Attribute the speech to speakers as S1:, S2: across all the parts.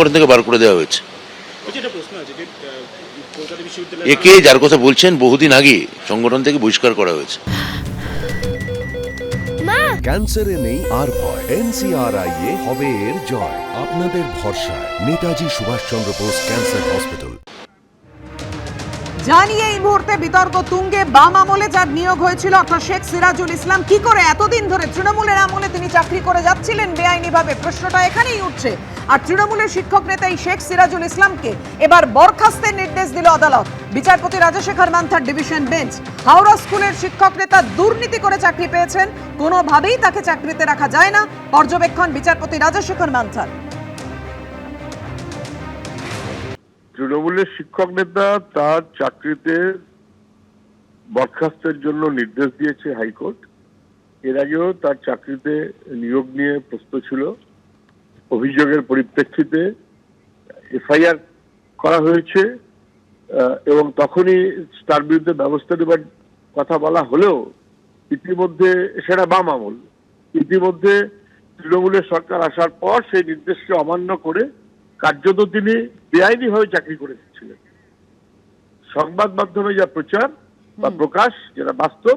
S1: সংগঠন থেকে বার করে দেওয়া হয়েছে। একে যার কথা বলছেন বহুদিন আগে সংগঠন থেকে বহিষ্কার করা হয়েছে।
S2: ক্যান্সারে নেই আর ভয়। এনসিআরআই এ হবে এর জয়। আপনাদের ভরসায়। Netaji Subhashchandra Bose cancer hospital.
S3: জানিয়ে এই মুহূর্তে বিতর্ক তুঙ্গে বাম আমলে, যার নিয়োগ হয়েছিল অর্থাৎ শেখ সিরাজুল ইসলাম। কি করে এতদিন ধরে তৃণমূলের আমলে তিনি চাকরি করে যাচ্ছিলেন? বেআইনিভাবে প্রশ্নটা এখানেই উঠছে। আর তৃণমূলের শিক্ষক নেতা এই শেখ সিরাজুল ইসলামকে এবার বরখাস্তের নির্দেশ দিল আদালত। বিচারপতি রাজশেখর মান্থার ডিভিশন বেঞ্চ। হাওড়া স্কুলের শিক্ষক নেতা দুর্নীতি করে চাকরি পেয়েছেন। কোনোভাবেই তাকে চাকরিতে রাখা যায় না। পর্যবেক্ষণ বিচারপতি রাজশেখর মান্থার।
S4: তৃণমূলের শিক্ষক নেতা তার চাকরিতে বরখাস্তের জন্য নির্দেশ দিয়েছে হাইকোর্ট। এর আগেও তার চাকরিতে নিয়োগ নিয়ে প্রশ্ন ছিল। অভিযোগের পরিপ্রেক্ষিতে এফআইআর করা হয়েছে এবং তখনই তার বিরুদ্ধে ব্যবস্থা নেবার কথা বলা হলেও ইতিমধ্যে সেটা বাম আমল। ইতিমধ্যে তৃণমূলের সরকার আসার পর সেই নির্দেশকে অমান্য করে কার্যত তিনি বেআইনিভাবে চাকরি করে দিচ্ছিলেন। সংবাদ মাধ্যমে যা প্রচার বা প্রকাশ যেটা বাস্তব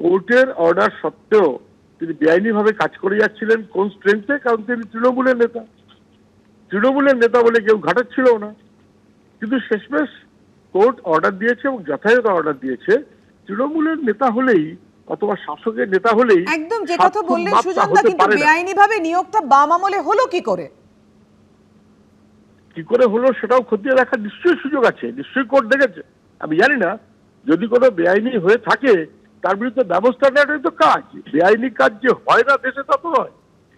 S4: কোর্টের অর্ডার সত্ত্বেও তিনি বেআইনিভাবে কাজ করে যাচ্ছিলেন কোন স্ট্রেংথে কারণ তিনি তৃণমূলের নেতা। তৃণমূলের নেতা বলে কেউ ঘাটাচ্ছিল না। কিন্তু শেষমেশ কোর্ট অর্ডার দিয়েছে এবং যথাযথ অর্ডার দিয়েছে। তৃণমূলের নেতা হলেই অথবা শাসকের নেতা হলেই
S3: একদম যে কথা বললেন
S4: মাপটা
S3: সুজনদা কিন্তু
S4: পারে না।
S3: বেআইনিভাবে নিয়োগটা বাম আমলে হলো কি করে?
S4: কি করে হলো সেটাও খতিয়ে দেখার নিশ্চয়ই সুযোগ আছে, নিশ্চয়ই কোর্ট দেখেছে। আমি জানি না, যদি কোনো বেআইনি হয়ে থাকে, তার বিরুদ্ধে ব্যবস্থা নেওয়াটাই তো কাজ। বেআইনি কাজ যে হয় না দেশে তা তো নয়।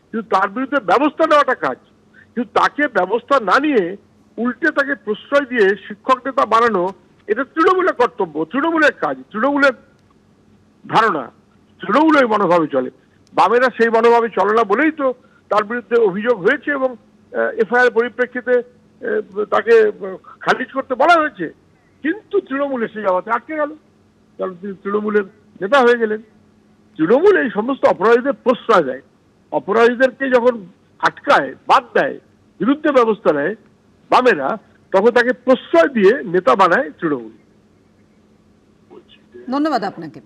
S4: কিন্তু তার বিরুদ্ধে ব্যবস্থা নেওয়াটা কাজ। কিন্তু তাকে ব্যবস্থা না নিয়ে উল্টে তাকে প্রশ্রয় দিয়ে শিক্ষক নেতা বানানো, এটা তৃণমূলের কর্তব্য, তৃণমূলের কাজ, তৃণমূলের ধারণা তৃণমূল ওই মনোভাবে চলে। বামেরা সেই মনোভাবে চলে না বলেই তো তার বিরুদ্ধে অভিযোগ হয়েছে এবং এফআইআর পরিপ্রেক্ষিতে তাকে খারিজ করতে বলা হয়েছে। কিন্তু তৃণমূল এসে যাওয়াতে আটকে গেল। কারণ তিনি তৃণমূলের নেতা হয়ে গেলেন। তৃণমূল এই সমস্ত অপরাধীদের প্রশ্রয় দেয়। অপরাধীদেরকে যখন আটকায়, বাদ দেয়, বিরুদ্ধে ব্যবস্থা নেয়, বামেরা, তখন তাকে প্রশ্রয় দিয়ে নেতা বানায় তৃণমূল।
S3: ধন্যবাদ আপনাকে।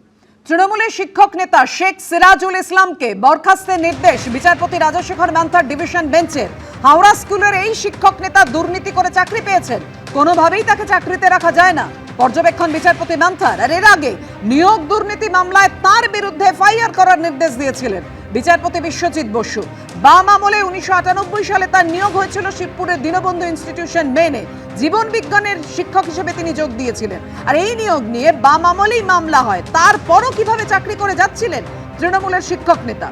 S3: তৃণমূলের শিক্ষক নেতা শেখ সিরাজুল ইসলামকে বরখাস্তের নির্দেশ বিচারপতি রাজশেখর মান্থার ডিভিশন বেঞ্চের হাওড়া স্কুলের এই শিক্ষক নেতা দুর্নীতি করে চাকরি পেয়েছেন। কোনোভাবেই তাকে চাকরিতে রাখা যায় না। পর্যবেক্ষণ বিচারপতি মান্থার আর এর আগে নিয়োগ দুর্নীতি মামলায় তার বিরুদ্ধে এফআইআর করার নির্দেশ দিয়েছিলেন বিচারপতি বিশ্বজিৎ বসু। বাম আমলে উনিশশো আটানব্বই সালে তার নিয়োগ হয়েছিল শিবপুরের দীনবন্ধু ইনস্টিটিউশন মেনে। জীবন বিজ্ঞানের শিক্ষক হিসেবে তিনি যোগ দিয়েছিলেন। আর এই নিয়োগ নিয়ে বাম আমলেই মামলা হয়। তারপরও কীভাবে চাকরি করে যাচ্ছিলেন তৃণমূলের শিক্ষক নেতা?